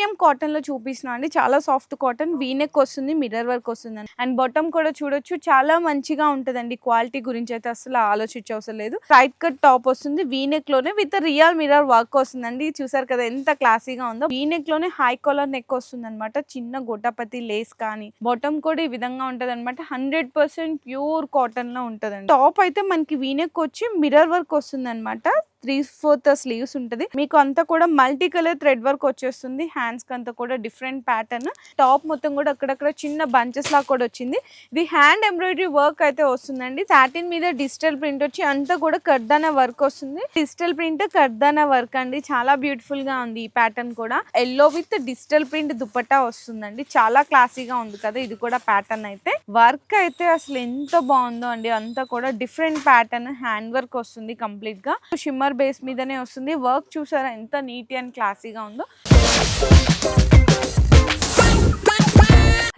Premium కాటన్లో చూపిస్తున్నా అండి. చాలా సాఫ్ట్ కాటన్ వీనెక్ వస్తుంది మిర్రర్ వర్క్ వస్తుంది అండ్ బాటమ్ కూడా చూడొచ్చు. చాలా మంచిగా ఉంటుందండి. క్వాలిటీ గురించి అయితే అసలు ఆలోచించవసరం లేదు. టైట్ కట్ టాప్ వస్తుంది. వీనెక్లోనే విత్ రియల్ మిర్రర్ వర్క్ వస్తుందండి. చూసారు కదా ఎంత క్లాసీగా ఉందో. వీనెక్లోనే హై కాలర్ నెక్ వస్తుంది అనమాట చిన్న గొట్టపతి లేస్ కానీ బాటమ్ కూడా ఈ విధంగా ఉంటది అనమాట హండ్రెడ్ పర్సెంట్ ప్యూర్ కాటన్లో ఉంటదండి. టాప్ అయితే మనకి వీనెక్ వచ్చి మిర్రర్ వర్క్ వస్తుంది అనమాట త్రీ ఫోర్త్ స్లీవ్స్ ఉంటుంది. మీకు అంతా కూడా మల్టీ కలర్ థ్రెడ్ వర్క్ వచ్చేస్తుంది. హ్యాండ్స్కి అంతా కూడా డిఫరెంట్ ప్యాటర్న్ టాప్ మొత్తం కూడా అక్కడక్కడ చిన్న బంచెస్ లాగా కూడా వచ్చింది. ఇది హ్యాండ్ ఎంబ్రాయిడరీ వర్క్ అయితే వస్తుందండి. సాటిన్ మీద డిజిటల్ ప్రింట్ వచ్చి అంతా కూడా కర్దానా వర్క్ వస్తుంది. డిజిటల్ ప్రింట్ కర్దానా వర్క్ అండి. చాలా బ్యూటిఫుల్గా ఉంది ఈ ప్యాటర్న్ కూడా. Yellow with digital print dupatta వస్తుందండి. చాలా క్లాసీగా ఉంది కదా ఇది కూడా ప్యాటర్న్ అయితే. వర్క్ అయితే అసలు ఎంత బాగుందో అండి. అంతా కూడా డిఫరెంట్ ప్యాటర్న్ హ్యాండ్ వర్క్ వస్తుంది కంప్లీట్గా. షిమ్మర్ బేస్ మీదనే వస్తుంది. వర్క్ చూసారా ఎంత నీట్ అండ్ క్లాసీగా ఉందో?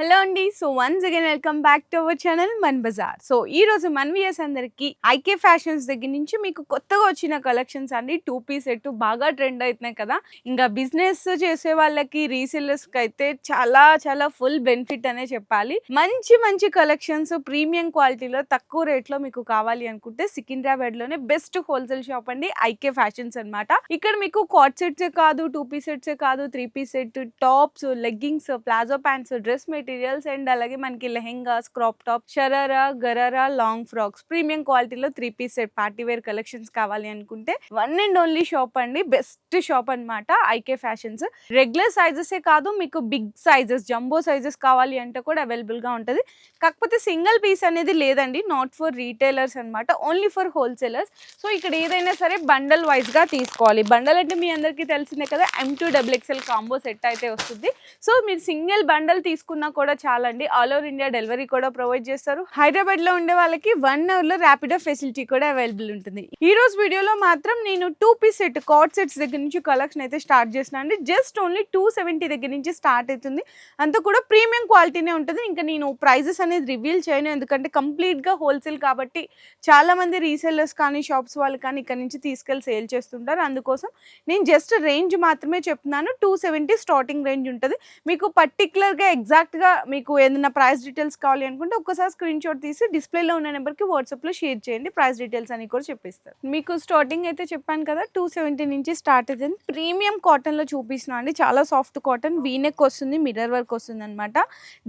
హలో అండి. So once again welcome back to our channel Man Bazaar so ఈ రోజు మన్ వియర్స్ అందరికి ఐకే ఫ్యాషన్స్ దగ్గర నుంచి మీకు కొత్తగా వచ్చిన కలెక్షన్స్ అండి. టూ పీస్ సెట్ బాగా ట్రెండ్ అవుతున్నాయి కదా. ఇంకా బిజినెస్ చేసే వాళ్ళకి రీసెల్లర్స్కి అయితే చాలా చాలా ఫుల్ బెనిఫిట్ అనే చెప్పాలి. మంచి మంచి కలెక్షన్స్ ప్రీమియం క్వాలిటీలో తక్కువ రేట్లో మీకు కావాలి అనుకుంటే సికింద్రాబాద్లోనే బెస్ట్ హోల్సేల్ షాప్ అండి ఐకే ఫ్యాషన్స్ అన్నమాట. ఇక్కడ మీకు కాట్ సెట్సే కాదు టూ పీస్ సెట్స్ కాదు three piece set tops leggings palazzo pants dress materials and అలాగే మనకి lehengas crop top sharara gharara long frocks premium క్వాలిటీలో three piece set party wear collections కావాలి అనుకుంటే వన్ అండ్ ఓన్లీ షాప్ అండి. Best shop అన్నమాట IK fashions. Regular సైజెసే కాదు మీకు బిగ్ సైజెస్ జంబో సైజెస్ కావాలి అంటే కూడా అవైలబుల్గా ఉంటది. కాకపోతే సింగిల్ పీస్ అనేది లేదండి నాట్ ఫర్ రీటైలర్స్ అన్నమాట ఓన్లీ ఫర్ హోల్సేలర్స్. సో ఇక్కడ ఏదైనా సరే బండల్ వైజ్గా తీసుకోవాలి. బండల్ అంటే మీ అందరికీ తెలిసిందే కదా M to double combo set అయితే వస్తుంది. సో మీరు సింగిల్ బండల్ తీసుకున్నా కూడా చాలండి. ఆల్ ఓవర్ ఇండియా డెలివరీ కూడా ప్రొవైడ్ చేస్తారు. హైదరాబాద్లో ఉండే వాళ్ళకి వన్ అవర్లో ర్యాపిడో ఫెసిలిటీ కూడా అవైలబుల్ ఉంటుంది. ఈ రోజు వీడియోలో మాత్రం నేను two piece set co-ord sets దగ్గర నుంచి కలెక్షన్ అయితే స్టార్ట్ చేసిన అండి. జస్ట్ ఓన్లీ టూ సెవెంటీ దగ్గర నుంచి స్టార్ట్ అవుతుంది. అంతా కూడా ప్రీమియం క్వాలిటీనే ఉంటుంది. ఇంకా నేను ప్రైజెస్ అనేది రివీల్ చేయను. ఎందుకంటే కంప్లీట్గా హోల్సేల్ కాబట్టి చాలా మంది రీసెల్లర్స్ కానీ షాప్స్ వాళ్ళు కానీ ఇక్కడ నుంచి తీసుకెళ్ళి సేల్ చేస్తుంటారు. అందుకోసం నేను జస్ట్ రేంజ్ మాత్రమే చెప్తున్నాను. టూ సెవెంటీ స్టార్టింగ్ రేంజ్ ఉంటుంది. మీకు పర్టికులర్గా ఎగ్జాక్ట్గా మీకు ఏదైనా ప్రైస్ డీటెయిల్స్ కావాలి అనుకుంటే ఒక్కసారి స్క్రీన్ షాట్ తీసి డిస్ప్లేలో ఉన్న నెంబర్కి వాట్సాప్లో షేర్ చేయండి. ప్రైస్ డీటెయిల్స్ అని కూడా చెప్పిస్తారు. మీకు స్టార్టింగ్ అయితే చెప్పాను కదా టూ సెవెంటీ నుంచి స్టార్ట్ అవుతుంది ప్రీమియం కాటన్లో చూపిస్తున్నా అండి. చాలా సాఫ్ట్ కాటన్ వీనెక్ వస్తుంది మిర్రర్ వర్క్ వస్తుంది అనమాట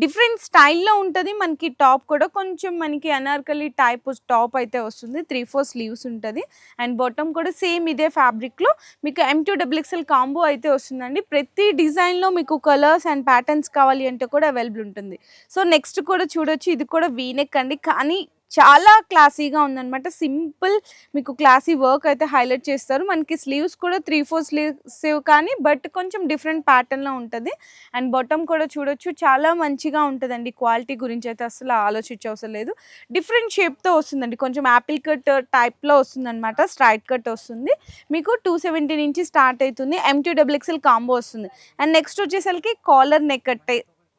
డిఫరెంట్ స్టైల్లో ఉంటుంది. మనకి టాప్ కూడా కొంచెం మనకి అనార్కలి టైప్ టాప్ అయితే వస్తుంది. త్రీ ఫోర్ స్లీవ్స్ ఉంటుంది. అండ్ బాటమ్ కూడా సేమ్ ఇదే ఫ్యాబ్రిక్లో మీకు M to double XL combo అయితే వస్తుందండి. ప్రతి డిజైన్లో మీకు కలర్స్ అండ్ ప్యాటర్న్స్ కావాలి అంటే కూడా అవైలబుల్ అవైలబుల్ ఉంటుంది. సో నెక్స్ట్ కూడా చూడొచ్చు. ఇది కూడా వీనెక్ అండి. కానీ చాలా క్లాసీగా ఉందన్నమాట. సింపుల్ మీకు క్లాసీ వర్క్ అయితే హైలైట్ చేస్తారు. మనకి స్లీవ్స్ కూడా త్రీ ఫోర్ స్లీవ్స్ కానీ బట్ కొంచెం డిఫరెంట్ ప్యాటర్న్లో ఉంటుంది. అండ్ బాటమ్ కూడా చూడొచ్చు. చాలా మంచిగా ఉంటుందండి. క్వాలిటీ గురించి అయితే అసలు ఆలోచించే అవసరం లేదు. డిఫరెంట్ షేప్తో వస్తుందండి. కొంచెం యాపిల్ కట్ టైప్లో వస్తుందన్నమాట. స్ట్రైట్ కట్ వస్తుంది. మీకు టూ సెవెంటీ నుంచి స్టార్ట్ అవుతుంది. M to two XL combo వస్తుంది. అండ్ నెక్స్ట్ వచ్చేసరికి కాలర్ నెక్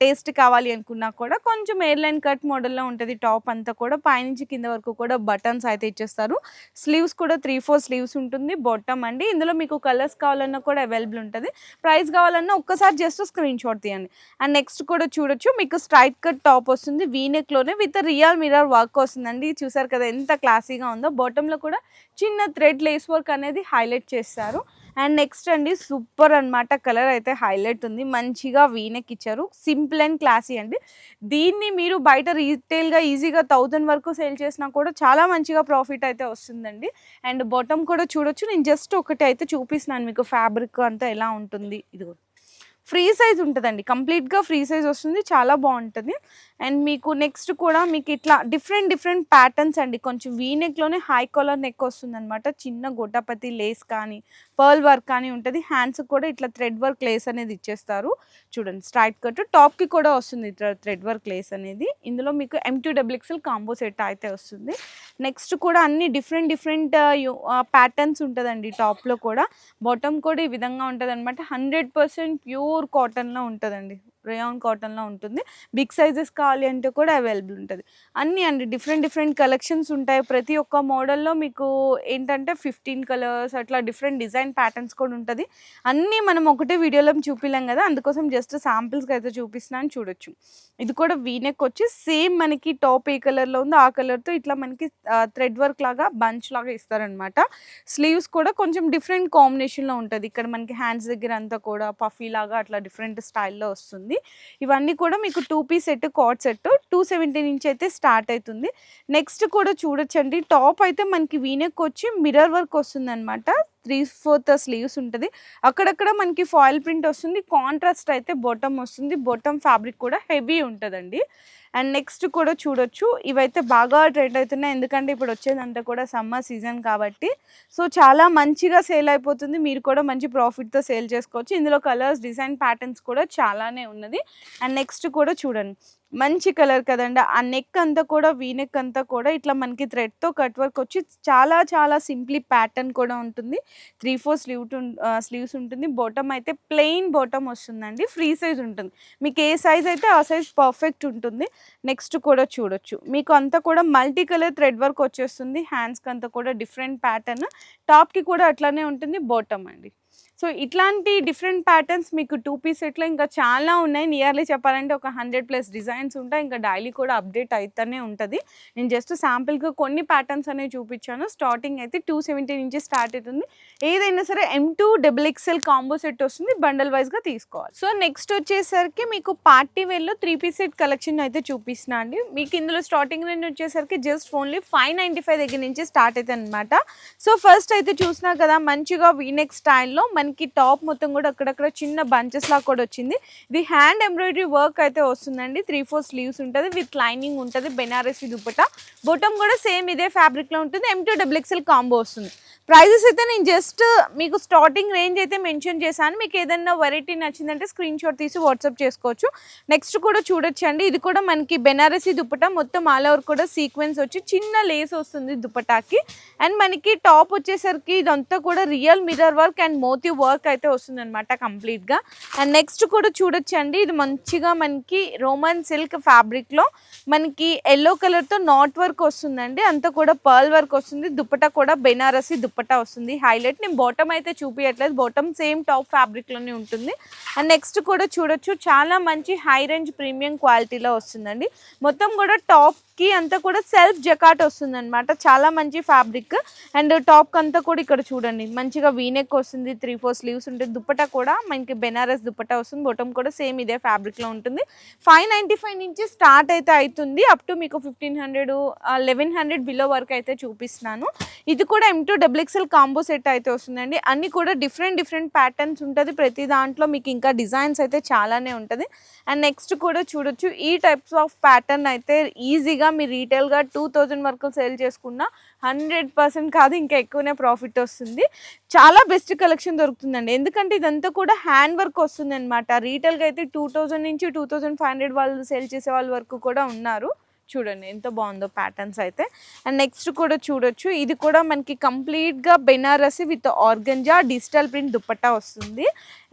టేస్ట్ కావాలి అనుకున్నా కూడా కొంచెం ఎయిర్లైన్ కట్ మోడల్లో ఉంటుంది టాప్ అంతా కూడా పైనుంచి కింద వరకు కూడా బటన్స్ అయితే ఇచ్చేస్తారు. స్లీవ్స్ కూడా త్రీ ఫోర్ స్లీవ్స్ ఉంటుంది బాటమ్ అండి. ఇందులో మీకు కలర్స్ కావాలన్నా కూడా అవైలబుల్ ఉంటుంది. ప్రైస్ కావాలన్నా ఒక్కసారి జస్ట్ స్క్రీన్ షాట్ తీయండి. అండ్ నెక్స్ట్ కూడా చూడొచ్చు మీకు స్ట్రైట్ కట్ టాప్ వస్తుంది వీనెక్లోనే విత్ రియల్ మిరర్ వర్క్ వస్తుందండి. చూసారు కదా ఎంత క్లాసీగా ఉందో. బాటంలో కూడా చిన్న థ్రెడ్ లేస్ వర్క్ అనేది హైలైట్ చేస్తారు. అండ్ నెక్స్ట్ అండి సూపర్ అన్నమాట కలర్ అయితే హైలైట్ ఉంది. మంచిగా వీనెక్ ఇచ్చారు. సింపుల్ అండ్ క్లాసీ అండి. దీన్ని మీరు బయట రీటైల్గా ఈజీగా థౌజండ్ వరకు సేల్ చేసినా కూడా చాలా మంచిగా ప్రాఫిట్ అయితే వస్తుందండి. అండ్ బాటమ్ కూడా చూడొచ్చు. నేను జస్ట్ ఒకటి అయితే చూపిస్తున్నాను మీకు ఫ్యాబ్రిక్ అంతా ఎలా ఉంటుంది. ఇది ఫ్రీ సైజ్ ఉంటుందండి. కంప్లీట్గా ఫ్రీ సైజ్ వస్తుంది. చాలా బాగుంటుంది. అండ్ మీకు నెక్స్ట్ కూడా మీకు ఇట్లా డిఫరెంట్ డిఫరెంట్ ప్యాటర్న్స్ అండి. కొంచెం వీ నెక్లోనే హై కాలర్ నెక్ వస్తుంది అనమాట చిన్న గొట్టపతి లేస్ కానీ పర్ల్ వర్క్ కానీ ఉంటుంది. హ్యాండ్స్ కూడా ఇట్లా థ్రెడ్ వర్క్ లేస్ అనేది ఇచ్చేస్తారు. చూడండి స్ట్రైట్ కట్ టాప్కి కూడా వస్తుంది ఇట్లా థ్రెడ్ వర్క్ లేస్ అనేది. ఇందులో మీకు ఎం టూ కాంబో సెట్ అయితే వస్తుంది. నెక్స్ట్ కూడా అన్ని డిఫరెంట్ డిఫరెంట్ ప్యాటర్న్స్ ఉంటుందండి టాప్లో కూడా. బాటమ్ కూడా ఈ విధంగా ఉంటుంది అనమాట హండ్రెడ్ పర్సెంట్ ప్యూర్ కాటన్లో ఉంటుందండి. రేయాన్ కాటన్లో ఉంటుంది. బిగ్ సైజెస్ కావాలి అంటే కూడా అవైలబుల్ ఉంటుంది. అన్నీ అండి డిఫరెంట్ డిఫరెంట్ కలెక్షన్స్ ఉంటాయి. ప్రతి ఒక్క మోడల్లో మీకు ఏంటంటే ఫిఫ్టీన్ కలర్స్ అట్లా డిఫరెంట్ డిజైన్ ప్యాటర్న్స్ కూడా ఉంటుంది. అన్నీ మనం ఒకటే వీడియోలో చూపిలాం కదా అందుకోసం జస్ట్ శాంపిల్స్కి అయితే చూపిస్తున్నాను చూడొచ్చు. ఇది కూడా వీనెక్ వచ్చి సేమ్ మనకి టాప్ ఏ కలర్లో ఉందో ఆ కలర్తో ఇట్లా మనకి థ్రెడ్ వర్క్ లాగా బంచ్ లాగా ఇస్తారనమాట స్లీవ్స్ కూడా కొంచెం డిఫరెంట్ కాంబినేషన్లో ఉంటుంది. ఇక్కడ మనకి హ్యాండ్స్ దగ్గర అంతా కూడా పఫీ లాగా అట్లా డిఫరెంట్ స్టైల్లో వస్తుంది. ఇవన్నీ కూడా మీకు two piece set co-ord set two seventy నుంచి అయితే స్టార్ట్ అవుతుంది. నెక్స్ట్ కూడా చూడొచ్చండి. టాప్ అయితే మనకి వీనెక్ వచ్చి మిర్రర్ వర్క్ వస్తుంది అనమాట త్రీ ఫోర్త్ స్లీవ్స్ ఉంటుంది. అక్కడక్కడ మనకి ఫాయిల్ ప్రింట్ వస్తుంది. కాంట్రాస్ట్ అయితే బొటమ్ వస్తుంది. బొటమ్ ఫ్యాబ్రిక్ కూడా హెవీ ఉంటుందండి. అండ్ నెక్స్ట్ కూడా చూడొచ్చు. ఇవైతే బాగా ట్రెండ్ అవుతున్నాయి. ఎందుకంటే ఇప్పుడు వచ్చేదంతా కూడా సమ్మర్ సీజన్ కాబట్టి. సో చాలా మంచిగా సేల్ అయిపోతుంది. మీరు కూడా మంచి ప్రాఫిట్తో సేల్ చేసుకోవచ్చు. ఇందులో కలర్స్ డిజైన్ ప్యాటర్న్స్ కూడా చాలానే ఉన్నది. అండ్ నెక్స్ట్ కూడా చూడండి. మంచి కలర్ కదండి. ఆ నెక్ అంతా కూడా వీ నెక్ అంతా కూడా ఇట్లా మనకి థ్రెడ్తో కట్ వర్క్ వచ్చి చాలా చాలా సింప్లీ ప్యాటర్న్ కూడా ఉంటుంది. త్రీ ఫోర్ స్లీవ్ స్లీవ్స్ ఉంటుంది. బాటమ్ అయితే ప్లెయిన్ బాటమ్ వస్తుందండి. ఫ్రీ సైజ్ ఉంటుంది. మీకు ఏ సైజ్ అయితే ఆ సైజ్ పర్ఫెక్ట్ ఉంటుంది. నెక్స్ట్ కూడా చూడొచ్చు. మీకు అంతా కూడా మల్టీ కలర్ థ్రెడ్ వర్క్ వచ్చేస్తుంది. హ్యాండ్స్కి అంతా కూడా డిఫరెంట్ ప్యాటర్న్ టాప్కి కూడా అట్లానే ఉంటుంది. బాటమ్ అండి. సో ఇట్లాంటి డిఫరెంట్ ప్యాటర్న్స్ మీకు టూ పీస్ సెట్లో ఇంకా చాలా ఉన్నాయి. నియర్లీ చెప్పాలంటే ఒక హండ్రెడ్ ప్లస్ డిజైన్స్ ఉంటాయి. ఇంకా డైలీ కూడా అప్డేట్ అవుతూనే ఉంటుంది. నేను జస్ట్ శాంపిల్గా కొన్ని ప్యాటర్న్స్ అనేవి చూపించాను. స్టార్టింగ్ అయితే టూ సెవెంటీ నుంచి స్టార్ట్ అవుతుంది. ఏదైనా సరే M to double XL combo set వస్తుంది. బండల్ వైజ్గా తీసుకోవాలి. సో నెక్స్ట్ వచ్చేసరికి మీకు పార్టీ వేర్లో త్రీ పీస్ సెట్ కలెక్షన్ అయితే చూపిస్తున్నా అండి. మీకు ఇందులో స్టార్టింగ్ నుండి వచ్చేసరికి just only five ninety five దగ్గర నుంచి స్టార్ట్ అవుతుంది అనమాట సో ఫస్ట్ అయితే చూసినా కదా మంచిగా వీనెక్ స్టైల్లో మనకి టాప్ మొత్తం కూడా అక్కడక్కడ చిన్న బంచెస్ లాగా కూడా వచ్చింది. ఇది హ్యాండ్ ఎంబ్రాయిడరీ వర్క్ అయితే వస్తుందండి. త్రీ ఫోర్ స్లీవ్స్ ఉంటుంది విత్ లైనింగ్ ఉంటుంది బెనారసీ దుప్పట బొటం కూడా సేమ్ ఇదే ఫ్యాబ్రిక్లో ఉంటుంది. M to double XL combo వస్తుంది. ప్రైజెస్ అయితే నేను జస్ట్ మీకు స్టార్టింగ్ రేంజ్ అయితే మెన్షన్ చేశాను. మీకు ఏదైనా వెరైటీ నచ్చిందంటే స్క్రీన్ షాట్ తీసి వాట్సాప్ చేసుకోవచ్చు. నెక్స్ట్ కూడా చూడొచ్చండి. ఇది కూడా మనకి బెనారసీ దుప్పట మొత్తం ఆల్ ఓవర్ కూడా సీక్వెన్స్ వచ్చి చిన్న లేస్ వస్తుంది దుపటాకి అండ్ మనకి టాప్ వచ్చేసరికి ఇదంతా కూడా రియల్ మిర్రర్ వర్క్ అండ్ మోతీ వర్క్ అయితే వస్తుంది అనమాట కంప్లీట్గా అండ్ నెక్స్ట్ కూడా చూడొచ్చండి. ఇది మంచిగా మనకి రోమన్ సిల్క్ ఫ్యాబ్రిక్లో మనకి ఎల్లో కలర్తో నాట్ వర్క్ వస్తుందండి. అంతా కూడా పర్ల్ వర్క్ వస్తుంది. దుప్పట కూడా బెనారసీ దుపట్టా వస్తుంది. హైలైట్ నేను బాటమ్ అయితే చూపించట్లేదు బాటమ్ సేమ్ టాప్ ఫ్యాబ్రిక్లోనే ఉంటుంది. అండ్ నెక్స్ట్ కూడా చూడొచ్చు. చాలా మంచి హై రేంజ్ ప్రీమియం క్వాలిటీలో వస్తుందండి. మొత్తం కూడా టాప్కి అంతా కూడా సెల్ఫ్ జకాట్ వస్తుంది అనమాట చాలా మంచి ఫ్యాబ్రిక్ అండ్ టాప్కి అంతా కూడా ఇక్కడ చూడండి. మంచిగా వీనెక్ వస్తుంది త్రీ ఫోర్ స్లీవ్స్ ఉంటుంది. దుపట్టా కూడా మనకి బెనారస్ దుపట్టా వస్తుంది. బొటమ్ కూడా సేమ్ ఇదే ఫ్యాబ్రిక్లో ఉంటుంది. ఫైవ్ నైంటీ ఫైవ్ నుంచి స్టార్ట్ అయితే అవుతుంది అప్ టు మీకు fifteen hundred eleven hundred below వరకు అయితే చూపిస్తున్నాను. ఇది కూడా M to double XL combo set అయితే వస్తుందండి. అన్నీ కూడా డిఫరెంట్ డిఫరెంట్ ప్యాటర్న్స్ ఉంటుంది. ప్రతి దాంట్లో మీకు ఇంకా డిజైన్స్ అయితే చాలానే ఉంటుంది. అండ్ నెక్స్ట్ కూడా చూడొచ్చు. ఈ టైప్స్ ఆఫ్ ప్యాటర్న్ అయితే ఈజీగా మీరు రీటైల్గా టూ థౌజండ్ వరకు సేల్ చేసుకున్న హండ్రెడ్ పర్సెంట్ కాదు ఇంకా ఎక్కువనే ప్రాఫిట్ వస్తుంది. చాలా బెస్ట్ కలెక్షన్ దొరుకుతుందండి. ఎందుకంటే ఇదంతా కూడా హ్యాండ్ వర్క్ వస్తుంది అనమాట రీటైల్గా అయితే టూ థౌజండ్ నుంచి టూ థౌజండ్ ఫైవ్ హండ్రెడ్ వాళ్ళు సేల్ చేసే వాళ్ళ వరకు కూడా ఉన్నారు. చూడండి ఎంత బాగుందో ప్యాటర్న్స్ అయితే. అండ్ నెక్స్ట్ కూడా చూడొచ్చు. ఇది కూడా మనకి కంప్లీట్గా Banarasi with organza digital print dupatta వస్తుంది.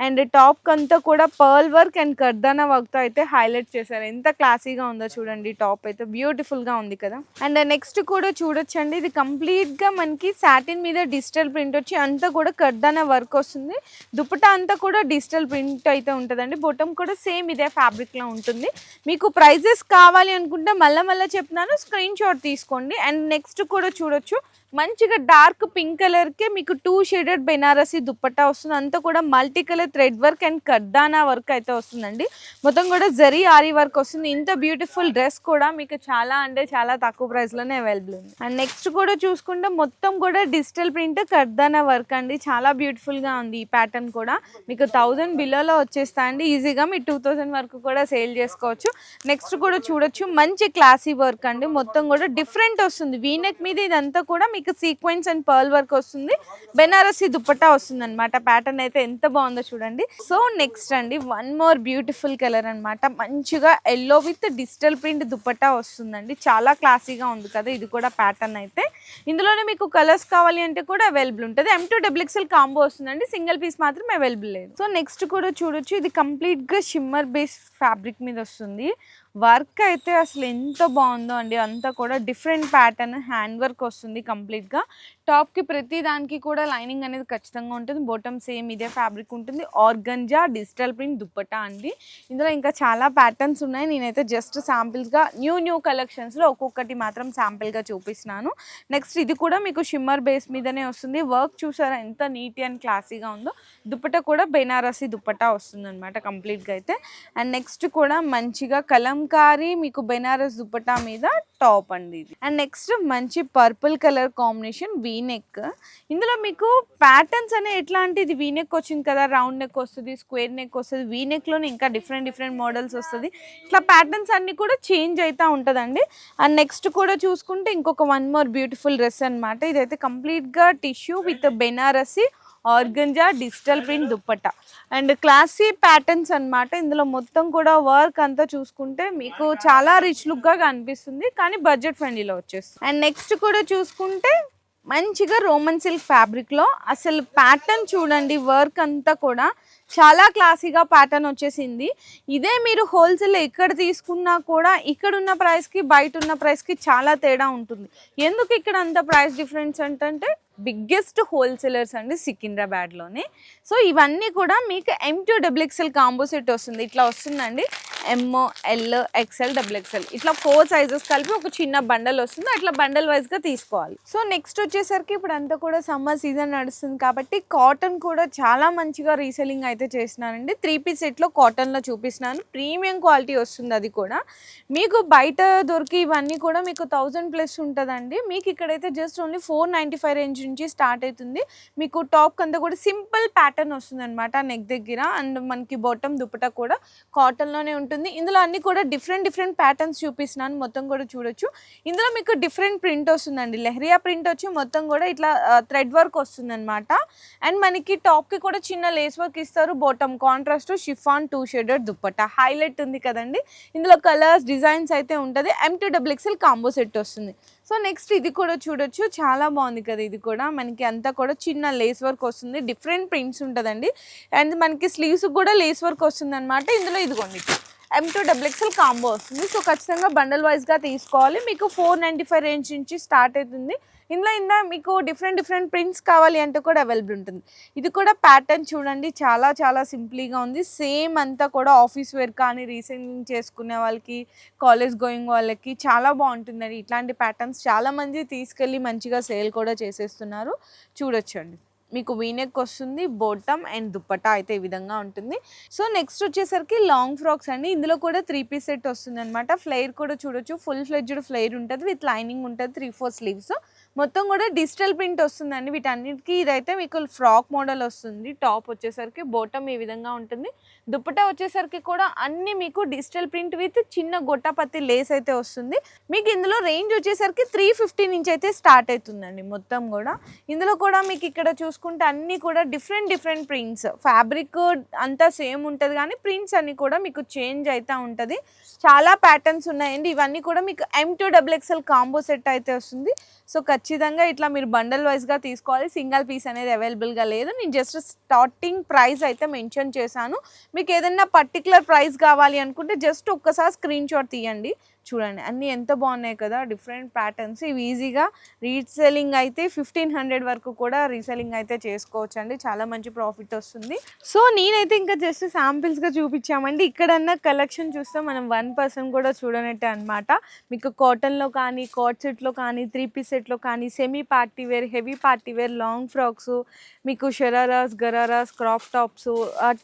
అండ్ టాప్ అంతా కూడా పర్ల్ వర్క్ అండ్ కర్దానా వర్క్తో అయితే హైలైట్ చేశారు. ఎంత క్లాసీగా ఉందో చూడండి టాప్ అయితే. బ్యూటిఫుల్గా ఉంది కదా. అండ్ నెక్స్ట్ కూడా చూడొచ్చండి. ఇది కంప్లీట్గా మనకి సాటిన్ మీద డిజిటల్ ప్రింట్ వచ్చి అంతా కూడా కర్దానా వర్క్ వస్తుంది. దుప్పటా అంతా కూడా డిజిటల్ ప్రింట్ అయితే ఉంటుందండి. బొటం కూడా సేమ్ ఇదే ఫ్యాబ్రిక్లో ఉంటుంది. మీకు ప్రైజెస్ కావాలి అనుకుంటే మళ్ళీ మళ్ళీ చెప్తున్నాను స్క్రీన్ షాట్ తీసుకోండి. అండ్ నెక్స్ట్ కూడా చూడొచ్చు. మంచిగా డార్క్ పింక్ కలర్కే మీకు టూ షేడెడ్ బెనారసీ దుప్పట్టా వస్తుంది. అంతా కూడా multi colour thread work and కర్దానా work అయితే వస్తుందండి. మొత్తం కూడా జరీ ఆరీ వర్క్ వస్తుంది. ఇంత బ్యూటిఫుల్ డ్రెస్ కూడా మీకు చాలా అంటే చాలా తక్కువ ప్రైస్లోనే అవైలబుల్ ఉంది. అండ్ నెక్స్ట్ కూడా చూసుకుంటే మొత్తం కూడా డిజిటల్ ప్రింట్ కర్దానా వర్క్ అండి. చాలా బ్యూటిఫుల్గా ఉంది ఈ ప్యాటర్న్ కూడా. మీకు థౌజండ్ బిలోలో వచ్చేస్తా అండి ఈజీగా మీరు టూ థౌజండ్ వరకు కూడా సేల్ చేసుకోవచ్చు. నెక్స్ట్ కూడా చూడొచ్చు. మంచి క్లాసీ వర్క్ అండి. మొత్తం కూడా డిఫరెంట్ వస్తుంది. వీనెక్ మీద ఇదంతా కూడా మీకు మీకు సీక్వెన్స్ అండ్ పర్ల్ వర్క్ వస్తుంది. బెనారసి దుప్పట్టా వస్తుంది అనమాట ప్యాటర్న్ అయితే ఎంత బాగుందో చూడండి. సో నెక్స్ట్ అండి వన్ మోర్ బ్యూటిఫుల్ కలర్ అనమాట మంచిగా yellow with digital print dupatta వస్తుందండి. చాలా క్లాసీగా ఉంది కదా ఇది కూడా ప్యాటర్న్ అయితే. ఇందులోనే మీకు కలర్స్ కావాలి అంటే కూడా అవైలబుల్ ఉంటుంది. ఎం టూ డబుల్ కాంబో వస్తుందండి. సింగిల్ పీస్ మాత్రం అవైలబుల్ లేదు. సో నెక్స్ట్ కూడా చూడొచ్చు. ఇది కంప్లీట్గా షిమ్మర్ బేస్ ఫ్యాబ్రిక్ మీద వస్తుంది. వర్క్ అయితే అసలు ఎంత బాగుందో అండి. అంతా కూడా డిఫరెంట్ ప్యాటర్న్ హ్యాండ్ వర్క్ వస్తుంది కంప్లీట్గా. టాప్కి ప్రతి దానికి కూడా లైనింగ్ అనేది ఖచ్చితంగా ఉంటుంది. బొటమ్ సేమ్ ఇదే ఫ్యాబ్రిక్ ఉంటుంది. ఆర్గంజా డిజిటల్ ప్రింట్ దుప్పటా అండి. ఇందులో ఇంకా చాలా ప్యాటర్న్స్ ఉన్నాయి. నేనైతే జస్ట్ శాంపిల్స్గా న్యూ న్యూ కలెక్షన్స్లో ఒక్కొక్కటి మాత్రం శాంపిల్గా చూపిస్తున్నాను. నెక్స్ట్ ఇది కూడా మీకు షిమ్మర్ బేస్ మీదనే వస్తుంది. వర్క్ చూసారా? ఎంత నీట్ అండ్ క్లాసీగా ఉందో. దుప్పట కూడా బెనారసి దుప్పటా వస్తుంది అనమాట కంప్లీట్గా అయితే. అండ్ నెక్స్ట్ కూడా మంచిగా కలంకారీ మీకు బెనారస్ దుప్పటా మీద టాప్ అండి ఇది. అండ్ నెక్స్ట్ మంచి purple colour combination V neck ఇందులో మీకు ప్యాటర్న్స్ అనే ఎట్లా అంటే ఇది వచ్చింది కదా రౌండ్ నెక్ వస్తుంది స్క్వేర్ నెక్ వస్తుంది వీనెక్లోనే ఇంకా డిఫరెంట్ డిఫరెంట్ మోడల్స్ వస్తుంది. ఇట్లా ప్యాటర్న్స్ అన్ని కూడా చేంజ్ అవుతూ ఉంటుందండి. అండ్ నెక్స్ట్ కూడా చూసుకుంటే ఇంకొక వన్ మోర్ బ్యూటిఫుల్ డ్రెస్ అనమాట ఇదైతే కంప్లీట్గా tissue with Banarasi organza digital print dupatta. And classy patterns అనమాట ఇందులో మొత్తం కూడా వర్క్ అంతా చూసుకుంటే మీకు చాలా రిచ్ లుక్గా కనిపిస్తుంది. కానీ బడ్జెట్ ఫ్రెండ్లీలో వచ్చేస్తుంది. అండ్ నెక్స్ట్ కూడా చూసుకుంటే మంచిగా రోమన్ సిల్క్ ఫ్యాబ్రిక్లో అసలు ప్యాటర్న్ చూడండి వర్క్ అంతా కూడా చాలా క్లాసీగా ప్యాటర్న్ వచ్చేసింది. ఇదే మీరు హోల్సేల్ ఎక్కడ తీసుకున్నా కూడా ఇక్కడ ఉన్న ప్రైస్కి బయట ఉన్న ప్రైస్కి చాలా తేడా ఉంటుంది. ఎందుకు ఇక్కడ అంత ప్రైస్ డిఫరెన్స్ అంటే బిగ్గెస్ట్ హోల్సేలర్స్ అండి సికింద్రాబాద్లోనే. సో ఇవన్నీ కూడా మీకు M to double XL combo set వస్తుంది. ఇట్లా వస్తుందండి. M L XL double XL ఇట్లా ఫోర్ సైజెస్ కలిపి ఒక చిన్న బండల్ వస్తుంది. అట్లా బండల్ వైజ్గా తీసుకోవాలి. సో నెక్స్ట్ వచ్చేసరికి ఇప్పుడు అంతా కూడా సమ్మర్ సీజన్ నడుస్తుంది కాబట్టి కాటన్ కూడా చాలా మంచిగా రీసెల్లింగ్ అయితే చేస్తున్నానండి త్రీ పీస్ సెట్లో కాటన్లో చూపిస్తున్నాను. ప్రీమియం క్వాలిటీ వస్తుంది అది కూడా. మీకు బయట దొరికి ఇవన్నీ కూడా మీకు థౌజండ్ ప్లస్ ఉంటుందండి. మీకు ఇక్కడైతే just only four ninety five range నుంచి స్టార్ట్ అవుతుంది. మీకు టాప్ అంతా కూడా సింపుల్ ప్యాటర్న్ వస్తుంది అనమాట నెక్ దగ్గర. అండ్ మనకి బాటమ్ దుప్పట కూడా కాటన్లోనే ఉంటుంది. ఇందులో అన్ని కూడా డిఫరెంట్ డిఫరెంట్ ప్యాటర్న్స్ చూపిస్తున్నాను. మొత్తం కూడా చూడొచ్చు. ఇందులో మీకు డిఫరెంట్ ప్రింట్ వస్తుందండి. లెహరియా ప్రింట్ వచ్చి మొత్తం కూడా ఇట్లా థ్రెడ్ వర్క్ వస్తుంది అనమాట అండ్ మనకి టాప్కి కూడా చిన్న లేస్ వర్క్ ఇస్తారు. Bottom contrast chiffon two shaded dupatta highlight ఉంది కదండి. ఇందులో కలర్స్ డిజైన్స్ అయితే ఉంటుంది. M to double XL combo set వస్తుంది. సో నెక్స్ట్ ఇది కూడా చూడొచ్చు. చాలా బాగుంది కదా ఇది కూడా. మనకి అంతా కూడా చిన్న లేస్ వర్క్ వస్తుంది. డిఫరెంట్ ప్రింట్స్ ఉంటుందండి. అండ్ మనకి స్లీవ్స్ కూడా లేస్ వర్క్ వస్తుంది అనమాట ఇందులో ఇదిగోండి. M to double XL combo వస్తుంది. సో ఖచ్చితంగా బండల్ వైజ్గా తీసుకోవాలి. మీకు ఫోర్ నైంటీ ఫైవ్ రేంజ్ నుంచి స్టార్ట్ అవుతుంది. ఇందులో ఇందా మీకు డిఫరెంట్ డిఫరెంట్ ప్రింట్స్ కావాలి అంటే కూడా అవైలబుల్ ఉంటుంది. ఇది కూడా ప్యాటర్న్ చూడండి. చాలా చాలా సింప్లీగా ఉంది. సేమ్ అంతా కూడా ఆఫీస్ వేర్ కానీ రీసెంట్ చేసుకునే వాళ్ళకి కాలేజ్ గోయింగ్ వాళ్ళకి చాలా బాగుంటుందండి. ఇట్లాంటి ప్యాటర్న్స్ చాలామంది తీసుకెళ్ళి మంచిగా సేల్ కూడా చేసేస్తున్నారు. చూడొచ్చండి. మీకు వీనెక్ వస్తుంది బోటమ్ అండ్ దుప్పటా అయితే ఈ విధంగా ఉంటుంది. సో నెక్స్ట్ వచ్చేసరికి లాంగ్ ఫ్రాక్స్ అండి. ఇందులో కూడా త్రీ పీస్ సెట్ వస్తుంది అనమాట ఫ్లైర్ కూడా చూడొచ్చు. ఫుల్ ఫ్లెడ్జ్డ్ ఫ్లైర్ ఉంటుంది విత్ లైనింగ్ ఉంటుంది త్రీ ఫోర్ స్లీవ్స్. మొత్తం కూడా డిజిటల్ ప్రింట్ వస్తుందండి. వీటన్నిటికీ ఇదైతే మీకు ఫ్రాక్ మోడల్ వస్తుంది. టాప్ వచ్చేసరికి బోటమ్ ఈ విధంగా ఉంటుంది. దుప్పటా వచ్చేసరికి కూడా అన్ని మీకు డిజిటల్ ప్రింట్ విత్ చిన్న గొట్టపత్తి లేస్ అయితే వస్తుంది. మీకు ఇందులో రేంజ్ వచ్చేసరికి త్రీ ఫిఫ్టీ నుంచి అయితే స్టార్ట్ అవుతుందండి మొత్తం కూడా. ఇందులో కూడా మీకు ఇక్కడ చూసుకుంటే అన్నీ కూడా డిఫరెంట్ డిఫరెంట్ ప్రింట్స్. ఫ్యాబ్రిక్ అంతా సేమ్ ఉంటుంది కానీ ప్రింట్స్ అన్నీ కూడా మీకు చేంజ్ అవుతూ ఉంటుంది. చాలా ప్యాటర్న్స్ ఉన్నాయండి. ఇవన్నీ కూడా మీకు M to double XL combo set అయితే వస్తుంది. సో ఖచ్చితంగా ఇట్లా మీరు బండల్ వైజ్గా తీసుకోవాలి. సింగిల్ పీస్ అనేది అవైలబుల్గా లేదు. నేను జస్ట్ స్టార్టింగ్ ప్రైస్ అయితే మెన్షన్ చేశాను. మీకు ఏదైనా పర్టికులర్ ప్రైస్ కావాలి అనుకుంటే జస్ట్ ఒక్కసారి స్క్రీన్ షాట్ తీయండి. చూడండి అన్నీ ఎంత బాగున్నాయి కదా డిఫరెంట్ ప్యాటర్న్స్. ఇవి ఈజీగా రీసెల్లింగ్ అయితే ఫిఫ్టీన్ హండ్రెడ్ వరకు కూడా రీసెల్లింగ్ అయితే చేసుకోవచ్చు అండి చాలా మంచి ప్రాఫిట్ వస్తుంది. సో నేనైతే ఇంకా జస్ట్ శాంపిల్స్గా చూపించామండి. ఇక్కడన్నా కలెక్షన్ చూస్తే మనం వన్ పర్సన్ కూడా చూడనట్టే అనమాట మీకు కాటన్లో కానీ కాట్ సెట్లో కానీ త్రీ పీస్ సెట్లో కానీ semi party wear heavy party wear long frocks మీకు shararas ghararas crop tops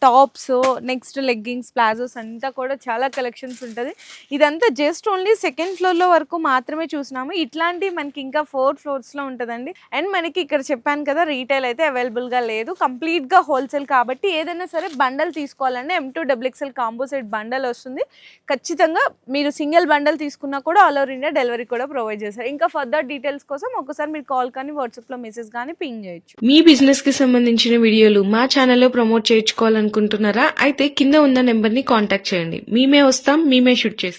tops next leggings palazzos అంతా కూడా చాలా కలెక్షన్స్ ఉంటుంది. ఇదంతా జస్ట్ జస్ట్ ఓన్లీ సెకండ్ ఫ్లోర్లో వరకు మాత్రమే చూసినాము. ఇట్లాంటి మనకి ఇంకా ఫోర్ ఫ్లోర్స్లో ఉంటుందండి. అండ్ మనకి ఇక్కడ చెప్పాను కదా రీటైల్ అయితే అవైలబుల్గా లేదు. కంప్లీట్గా హోల్సేల్ కాబట్టి ఏదైనా సరే బండల్ తీసుకోవాలంటే M to double XL XL bundle వస్తుంది. ఖచ్చితంగా మీరు సింగిల్ బండల్ తీసుకున్నా కూడా ఆల్ ఓవర్ ఇండియా డెలివరీ కూడా ప్రొవైడ్ చేస్తారు. ఇంకా ఫర్దర్ డీటెయిల్స్ కోసం ఒకసారి మీరు కాల్ కానీ వాట్సాప్లో మెసేజ్ కానీ పింగ్ చేయొచ్చు. మీ బిజినెస్కి సంబంధించిన వీడియోలు మా ఛానల్లో ప్రమోట్ చేయించుకోవాలనుకుంటున్నారా? అయితే కింద ఉన్న నెంబర్ని కాంటాక్ట్ చేయండి. మేమే వస్తాం మేమే షూట్ చేస్తాం.